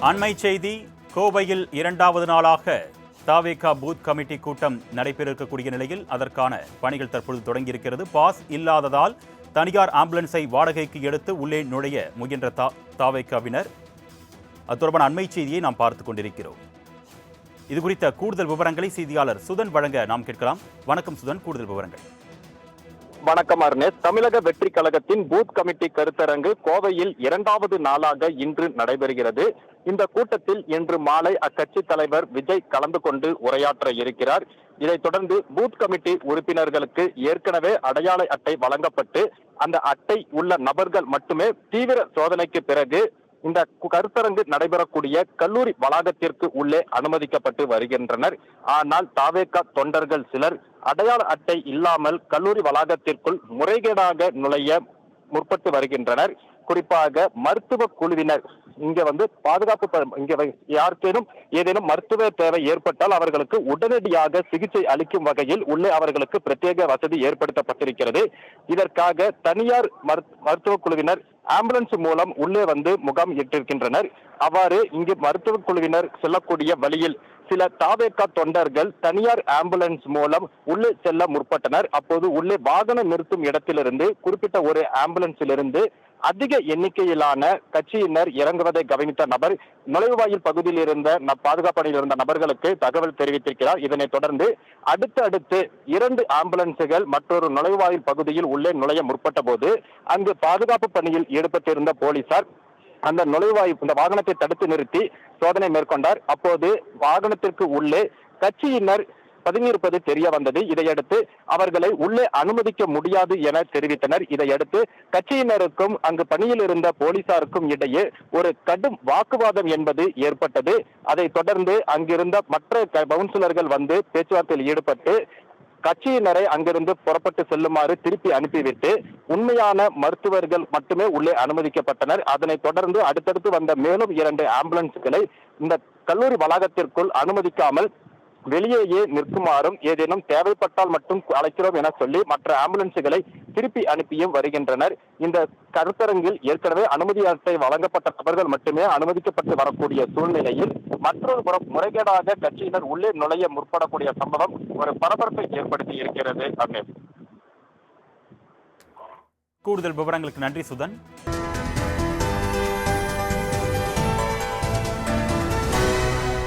அண்மை செய்தி கோவையில் இரண்டாவது நாளாக தாவேகா பூத் கமிட்டி கூட்டம் நடைபெறக்கூடிய நிலையில் அதற்கான பணிகள் தற்பொழுது தொடங்கியிருக்கிறது. பாஸ் இல்லாததால் தனியார் ஆம்புலன்ஸை வாடகைக்கு எடுத்து உள்ளே நுழைய முயன்ற தா தாவேகாவினர். அது தொடர்பான அண்மை செய்தியை நாம் பார்த்துக் கொண்டிருக்கிறோம். இது குறித்த கூடுதல் விவரங்களை செய்தியாளர் சுதன் வழங்க நாம் கேட்கலாம். வணக்கம் சுதன் கூடுதல் விவரங்கள். வணக்கம் அர்ணேஷ். தமிழக வெற்றி கழகத்தின் பூத் கமிட்டி கருத்தரங்கு கோவையில் இரண்டாவது நாளாக இன்று நடைபெறுகிறது. இந்த கூட்டத்தில் இன்று மாலை அக்கட்சி தலைவர் விஜய் கலந்து கொண்டு உரையாற்ற இருக்கிறார். இதைத் தொடர்ந்து பூத் கமிட்டி உறுப்பினர்களுக்கு ஏற்கனவே அடையாள அட்டை வழங்கப்பட்டு அந்த அட்டை உள்ள நபர்கள் மட்டுமே தீவிர சோதனைக்கு பிறகு இந்த கருத்தரங்கு நடைபெறக்கூடிய கல்லூரி வளாகத்திற்கு உள்ளே அனுமதிக்கப்பட்டு வருகின்றனர். ஆனால் தாவேக்கா தொண்டர்கள் சிலர் அடையாள அட்டை இல்லாமல் கல்லூரி வளாகத்திற்குள் முறைகேடாக நுழைய முற்பட்டு வருகின்றனர். குறிப்பாக மருத்துவ குழுவினர். இங்க வந்து பாதுகாப்பு இங்க யாருக்கேனும் ஏதேனும் மருத்துவ தேவை ஏற்பட்டால் அவர்களுக்கு உடனடியாக சிகிச்சை அளிக்கும் வகையில் உள்ளே அவர்களுக்கு பிரத்யேக வசதி ஏற்படுத்தப்பட்டிருக்கிறது. இதற்காக தனியார் மருத்- மருத்துவ குழுவினர் ஆம்புலன்ஸ் மூலம் உள்ளே வந்து முகாம் இட்டிருக்கின்றனர். அவ்வாறு இங்கு மருத்துவ குழுவினர் செல்லக்கூடிய வழியில் சில தாவேக்கா தொண்டர்கள் தனியார் ஆம்புலன்ஸ் மூலம் உள்ளே செல்ல முற்பட்டனர். அப்போது உள்ளே வாகனம் நிறுத்தும் இடத்திலிருந்து குறிப்பிட்ட ஒரு ஆம்புலன்ஸிலிருந்து அதிக எண்ணிக்கையிலான கட்சியினர் இறங்குவதை கவனித்த நபர் நுழைவாயில் பகுதியில் இருந்த பாதுகாப்பு பணியில் இருந்த நபர்களுக்கு தகவல் தெரிவித்திருக்கிறார். இதனைத் தொடர்ந்து அடுத்து அடுத்து இரண்டு ஆம்புலன்ஸுகள் மற்றொரு நுழைவாயில் பகுதியில் உள்ளே நுழைய முற்பட்ட போது அங்கு பாதுகாப்பு பணியில் ஈடுபட்டிருந்த போலீசார் அந்த நுழைவாயு இந்த வாகனத்தை தடுத்து நிறுத்தி சோதனை மேற்கொண்டார். அப்போது வாகனத்திற்கு உள்ளே கட்சியினர் பதுங்கியிருப்பது தெரிய வந்தது. இதையடுத்து அவர்களை உள்ளே அனுமதிக்க முடியாது என தெரிவித்தனர். இதையடுத்து கட்சியினருக்கும் அங்கு பணியில் இருந்த போலீசாருக்கும் இடையே ஒரு கடும் வாக்குவாதம் என்பது ஏற்பட்டது. அதை தொடர்ந்து அங்கிருந்த மற்ற கவுன்சிலர்கள் வந்து பேச்சுவார்த்தையில் ஈடுபட்டு கட்சியினரை அங்கிருந்து புறப்பட்டு செல்லுமாறு திருப்பி அனுப்பிவிட்டு உண்மையான மருத்துவர்கள் மட்டுமே உள்ளே அனுமதிக்கப்பட்டனர். அதனை தொடர்ந்து அடுத்தடுத்து வந்த மேலும் இரண்டு ஆம்புலன்ஸ்களை இந்த கல்லூரி வளாகத்திற்குள் அனுமதிக்காமல் வெளியேயே நிற்குமாறும் ஏதேனும் தேவைப்பட்டால் மட்டும் அழைக்கிறோம் என சொல்லி மற்ற ஆம்புலன்ஸுகளை திருப்பி அனுப்பியும் வருகின்றனர். இந்த கருத்தரங்கில் ஏற்கனவே அனுமதி அட்டை வழங்கப்பட்ட நபர்கள் மட்டுமே அனுமதிக்கப்பட்டு வரக்கூடிய சூழ்நிலையில் மற்றொரு புறம் முறைகேடாக கட்சியினர் உள்ளே நுழைய முற்படக்கூடிய சம்பவம் ஒரு பரபரப்பை ஏற்படுத்தி இருக்கிறது. அங்கே கூடுதல் விவரங்களுக்கு நன்றி சுதன்.